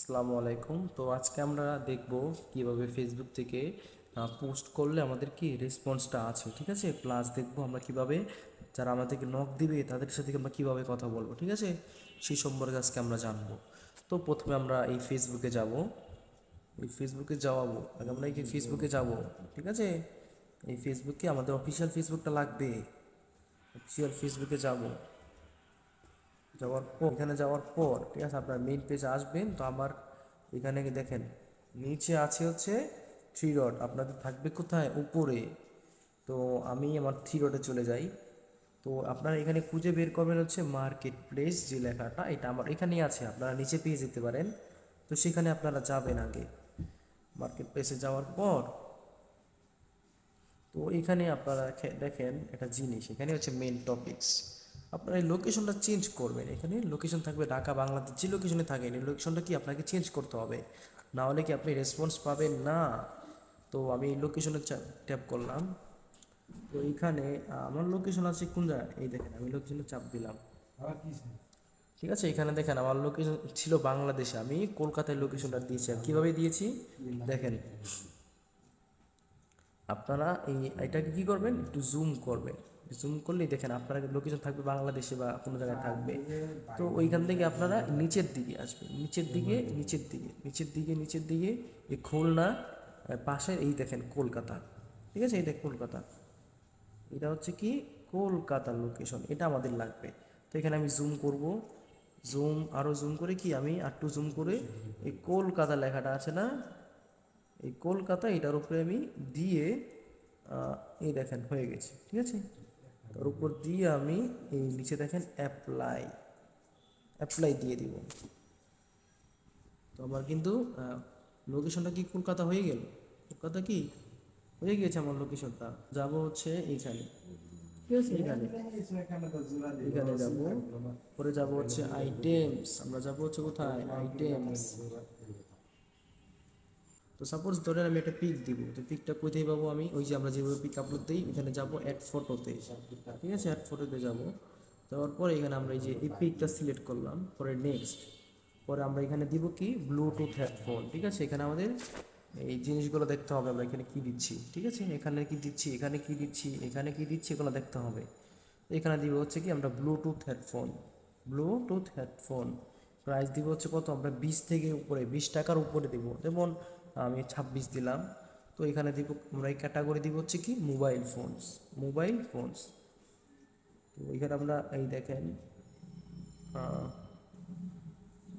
আসসালামু আলাইকুম। তো আজকে আমরা দেখব কীভাবে ফেসবুক থেকে পোস্ট করলে আমাদের কি রেসপন্সটা আছে, ঠিক আছে? প্লাস দেখব আমরা কীভাবে যারা আমাদেরকে নক দিবে, তাদের সাথে আমরা কীভাবে কথা বলব, ঠিক আছে? সেই সম্পর্কে আজকে আমরা জানব। তো প্রথমে আমরা এই ফেসবুকে যাব। এই ফেসবুকে যাওয়াবো। আগে আমরা এই ফেসবুকে যাব, ঠিক আছে? এই ফেসবুকে আমাদের অফিসিয়াল ফেসবুকটা লাগবে। অফিসিয়াল ফেসবুকে যাব। যাওয়ার পর, এখানে যাওয়ার পর, ঠিক আছে, আপনার মেইন পেজে আসবেন, তো আমার এখানে দেখেন, নিচে আছে হচ্ছে থ্রি ডট আপনাদের থাকবে কোথায়? উপরে। তো আমি আমার থ্রি ডটে চলে যাই। তো আপনারা এখানে খুঁজে বের করবেন হচ্ছে মার্কেট প্লেস যে লেখাটা, এটা আমার এখানেই আছে, আপনারা নিচে পেয়ে যেতে পারেন। তো সেখানে আপনারা যাবেন আগে। মার্কেট প্লেসে যাওয়ার পর, তো এখানে আপনারা দেখেন একটা জিনিস, এখানে হচ্ছে মেন টপিকস আপনারা এই লোকেশনটা চেঞ্জ করবেন। এখানে লোকেশন থাকবে ঢাকা বাংলাদেশ যে লোকেশনে থাকেন এই লোকেশনটা কি আপনাকে চেঞ্জ করতে হবে? না হলে কি আপনি রেসপন্স পাবেন? না। তো আমি এই লোকেশনে ট্যাপ করলাম। তো এখানে আমার লোকেশন আছে কোন জায়গায় এই দেখেন আমি লোকেশনে চাপ দিলাম। ঠিক আছে এখানে দেখেন আমার লোকেশন ছিল বাংলাদেশে। আমি কলকাতায় লোকেশনটা দিয়েছি। আর কীভাবে দিয়েছি? দেখেন। আপনারা এই এটাকে কি করবেন? একটু জুম করবেন। জুম করলেই দেখেন আপনারা লোকেশন থাকবে বাংলাদেশে বা কোনো জায়গায় থাকবে। তো ওইখান থেকে আপনারা নিচের দিকে আসবেন। নিচের দিকে নিচের দিকে নিচের দিকে নিচের দিকে এই খুলনা আহ, পাশে এই দেখেন কলকাতা। ঠিক আছে? এটা কলকাতা। এটা হচ্ছে কি? কলকাতার লোকেশন এটা আমাদের লাগবে। তো এখানে আমি জুম করব। জুম আরও জুম করে কি? আমি একটু জুম করে এই কলকাতা লেখাটা আছে না? এই কলকাতা এটার উপরে আমি দিয়ে এই দেখেন হয়ে গেছে। ঠিক আছে? তার উপর দিয়ে আমি এই নিচে দেখেন অ্যাপ্লাই অ্যাপ্লাই দিয়ে দিব। তো আমার কিন্তু লোকেশনটা কি কলকাতা হয়ে গেল? কলকাতা কি? হয়ে গেছে আমার লোকেশনটা যাব হচ্ছে এইখানে। ঠিক আছে এখানে এখানে যাব। পরে যাব হচ্ছে আইটেমস আমরা যাব হচ্ছে কোথায়? আইটেমস তো সাপোজ ধরেন আমি একটা পিক দিব, তো পিকটা কোথায় পাবো আমি? ওই যে আমরা যেভাবে পিক আপলোড দিই এখানে যাব অ্যাড ফটোতে ঠিক আছে? অ্যাড ফটোতে যাব। যাওয়ার পরে এখানে আমরা এই যে, এই পিকটা সিলেক্ট করলাম, পরে নেক্সট পরে আমরা এখানে দিব কি? ব্লুটুথ হেডফোন ঠিক আছে? এখানে আমাদের এই জিনিসগুলো দেখতে হবে, আমরা এখানে কি দিচ্ছি? ঠিক আছে? এখানে কি দিচ্ছি? এখানে কি দিচ্ছি? এখানে কি দিচ্ছি? এগুলো দেখতে হবে। এখানে দিব হচ্ছে কি, আমরা Bluetooth headphone Bluetooth headphone price দিব হচ্ছে কত? আমরা বিশ থেকে উপরে, বিশ টাকার উপরে দিব। যেমন আমি ছাব্বিশ দিলাম। তো এখানে দিব আমরা এই ক্যাটাগরি দিব হচ্ছে কি মোবাইল ফোনস মোবাইল ফোনস তো এখানে আমরা এই দেখেন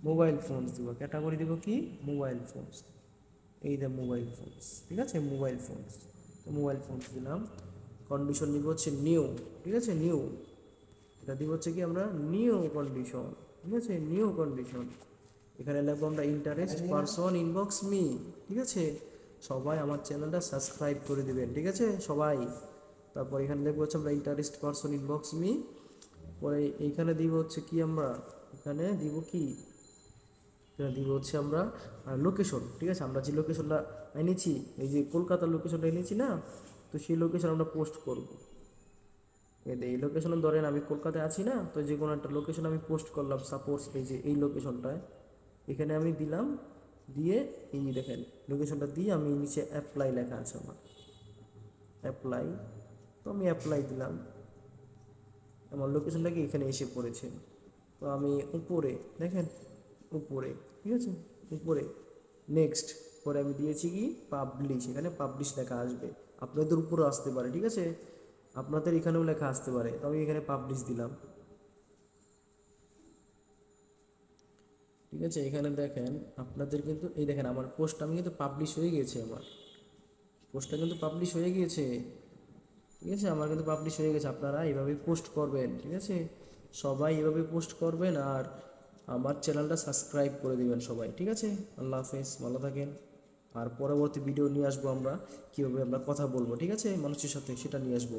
মোবাইল ফোনস দিব। ক্যাটাগরি দিব কি মোবাইল ফোনস এই যে মোবাইল ফোনস ঠিক আছে? মোবাইল ফোনস তো মোবাইল ফোনস দিলাম। কন্ডিশন দিব হচ্ছে নিউ ঠিক আছে? নিউ এটা দিব হচ্ছে কি আমরা নিউ কন্ডিশন ঠিক আছে? নিউ কন্ডিশন এখানে লিখব আমরা ইন্টারেস্ট পারসন ইনবক্স মি ঠিক আছে? সবাই আমার চ্যানেলটা সাবস্ক্রাইব করে দিবেন, ঠিক আছে? সবাই। তারপর এখানে লিখব হচ্ছে আমরা ইন্টারেস্ট পারসন ইনবক্স মি পরে এইখানে দিব হচ্ছে কি আমরা? এখানে দিব কি? এখানে দিব হচ্ছে আমরা লোকেশন ঠিক আছে? আমরা যে লোকেশনটা এনেছি, এই যে কলকাতার লোকেশনটা এনেছি না, তো সেই লোকেশন আমরা পোস্ট করব। এই যে এই লোকেশনে ধরেন আমি কলকাতায় আছি না, তো যে কোনো একটা লোকেশন আমি পোস্ট করলাম সাপোজ এই যে এই লোকেশনটায় এখানে আমি দিলাম, দিয়ে এই দেখেন লোকেশনটা দিয়ে আমি নিচে অ্যাপ্লাই লেখা আছে আমার। অ্যাপ্লাই তো আমি অ্যাপ্লাই দিলাম। আমার লোকেশনটা কি এখানে এসে পড়েছে। তো আমি উপরে, দেখেন, উপরে, ঠিক আছে? উপরে নেক্সট পরে আমি দিয়েছি কি? পাবলিশ এখানে পাবলিশ লেখা আসবে। আপনাদের উপরে আসতে পারে, ঠিক আছে? আপনাদের এখানেও লেখা আসতে পারে। তো আমি এখানে পাবলিশ দিলাম। ঠিক আছে? এখানে দেখেন, আপনাদের কিন্তু, এই দেখেন আমার পোস্ট আমি কিন্তু পাবলিশ হয়ে গেছে আমার। পোস্টটা কিন্তু পাবলিশ হয়ে গিয়েছে। ঠিক আছে? আমার কিন্তু পাবলিশ হয়ে গেছে। আপনারা এইভাবে পোস্ট করবেন, ঠিক আছে? সবাই এভাবে পোস্ট করবেন আর আমার চ্যানেলটা সাবস্ক্রাইব করে দেবেন সবাই, ঠিক আছে? আল্লাহ হাফেজ, ভালো থাকেন। আর পরবর্তী ভিডিও নিয়ে আসব আমরা। কীভাবে আমরা কথা বলব, ঠিক আছে? মানুষের সাথে সেটা নিয়ে আসব।